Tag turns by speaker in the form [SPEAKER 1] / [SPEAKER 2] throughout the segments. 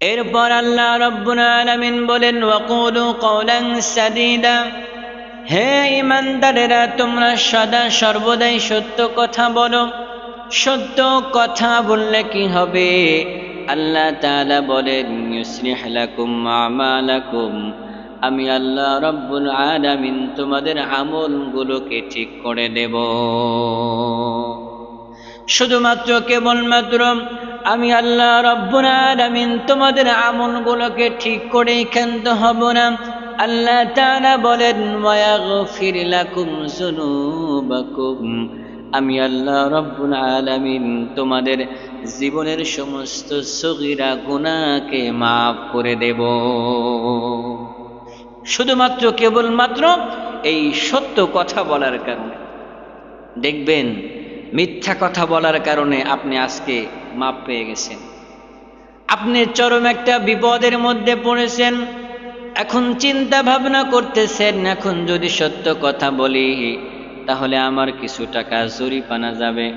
[SPEAKER 1] এরপর আল্লাহ আলামিন বলেন, ওয়াকুলু কওলান সাদীদা, হে ইমানদারেরা তোমরা সদা সর্বদাই সত্য কথা বলো। সত্য কথা বললে কি হবে? আল্লাহ তাআলা বলেন আমি আল্লাহ রব্বুল আলামিন তোমাদের আমলগুলোকে ঠিক করে দেব। শুধুমাত্র কেবলমাত্র আমি আল্লাহ রব্বুল আলামিন তোমাদের আমলগুলোকে ঠিক করে ক্ষান্ত হব না। আল্লাহ তাআলা বলেন ওয়াগফির লাকুম আমি আল্লাহ রব্বুল আলামিন তোমাদের জীবনের সমস্ত সগীরা, গুনাহকে মাফ করে দেব। শুধুমাত্র কেবলমাত্র এই সত্য কথা বলার কারণে। দেখবেন, মিথ্যা কথা বলার কারণে আপনি আজকে মাপ পেয়ে গেছেন। আপনি চরম একটা বিপদের মধ্যে পড়েছেন, এখন চিন্তা ভাবনা করতেছেন, এখন যদি সত্য কথা বলি, তাহলে আমার কিছু টাকা জরিপানা যাবে,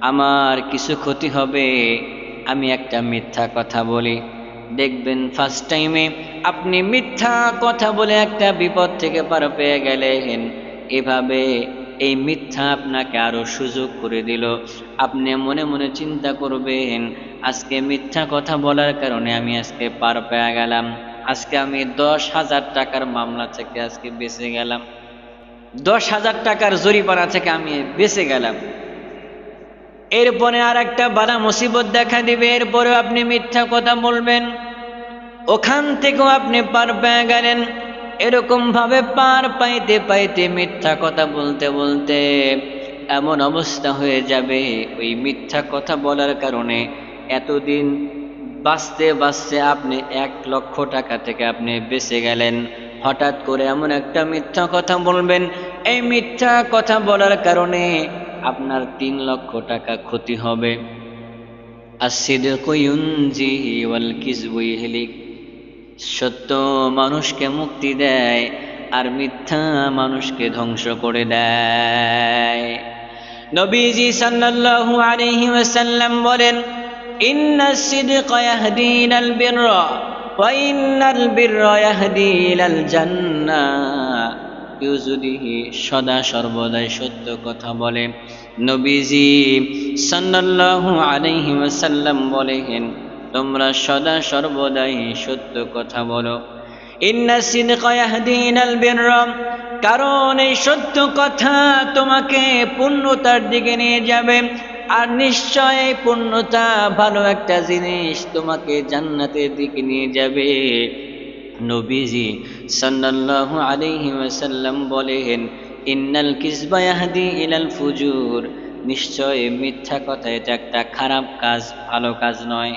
[SPEAKER 1] আমার কিছু ক্ষতি হবে, আমি একটা মিথ্যা কথা বলি। দেখবেন ফার্স্ট টাইমে আপনি মিথ্যা কথা বলে একটা বিপদ থেকে পার পেয়ে গেলেন, এভাবে এই মিথ্যা আপনাকে আরও সুযোগ করে দিল। আপনি মনে মনে চিন্তা করবেন, আজকে মিথ্যা কথা বলার কারণে আমি আজকে পার পেয়ে গেলাম। আজকে আমি দশ হাজার টাকার মামলা থেকে আজকে বেঁচে গেলাম। দশ হাজার টাকার জরিপানা থেকে আমি বেঁচে গেলাম। এরপরে আর একটা বালা মুসিবত দেখা দিবে, এরপরেও আপনি মিথ্যা কথা বলবেন। ওখান থেকেও আপনি পার পেয়ে গেলেন। এরকম ভাবে পার পাইতে পাইতে মিথ্যা কথা বলতে বলতে এমন অবস্থা হয়ে যাবে ওই মিথ্যা কথা বলার কারণে। এতদিন বাঁচতে বাঁচতে আপনি এক লক্ষ টাকা থেকে আপনি বেঁচে গেলেন। হঠাৎ করে এমন একটা মিথ্যা কথা বলবেন, এই মিথ্যা কথা বলার কারণে আপনার তিন লক্ষ টাকা ক্ষতি হবে। সত্য মানুষকে মুক্তি দেয় আর মিথ্যা মানুষকে ধ্বংস করে দেয়। নবীজি সাল্লাল্লাহু আলাইহি ওয়াসাল্লাম বলেন, ইন্না সিদকা ইয়াহদি ইলাল বিররা ওয়া ইন্নাল বিররা ইয়াহদি ইলাল জান্নাহ কেউ যদি সদা সর্বদাই সত্য কথা বলে, নবীজি সাল্লাল্লাহু আলাইহি ওয়াসাল্লাম বলেন তোমরা সদা সর্বদাই সত্য কথা বলো। কারণ এই সত্য কথা তোমাকে পূর্ণতার দিকে নিয়ে যাবে। আর নিশ্চয় পূর্ণতা ভালো একটা জিনিস তোমাকে জান্নাতের দিকে নিয়ে যাবে। নবীজি সাল্লাল্লাহু আলাইহি ওয়াসাল্লাম বলেন, ইন্নাল কিসবা ইয়াহদি ইলাল ফুজুর। নিশ্চয় মিথ্যা কথা, এটা একটা খারাপ কাজ, ভালো কাজ নয়।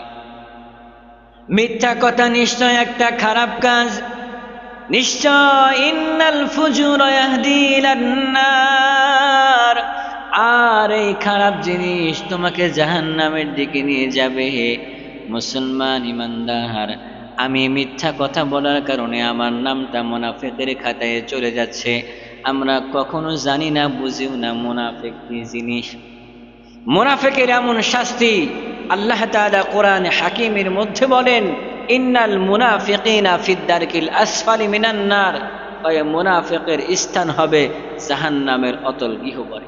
[SPEAKER 1] মিথ্যা কথা নিশ্চয় একটা খারাপ কাজ। নিশ্চয় ইন্নাল ফুজুর নার। আর এই খারাপ জিনিস তোমাকে জাহান্নামের দিকে নিয়ে যাবে হে মুসলমান ইমানদার। আমি মিথ্যা কথা বলার কারণে আমার নামটা মোনাফেকের খাতায় চলে যাচ্ছে। আমরা কখনো জানি না, বুঝিও না মোনাফেক কি জিনিস। মোনাফেকের এমন শাস্তি আল্লাহ তালা কোরআনে হাকিমের মধ্যে বলেন, ইন্নাল মুনাফিকিনা ফিদ্দারকিল আসফালি মিনান্নার মুনাফিকের স্থান হবে জাহান্নামের অতল গৃহবরে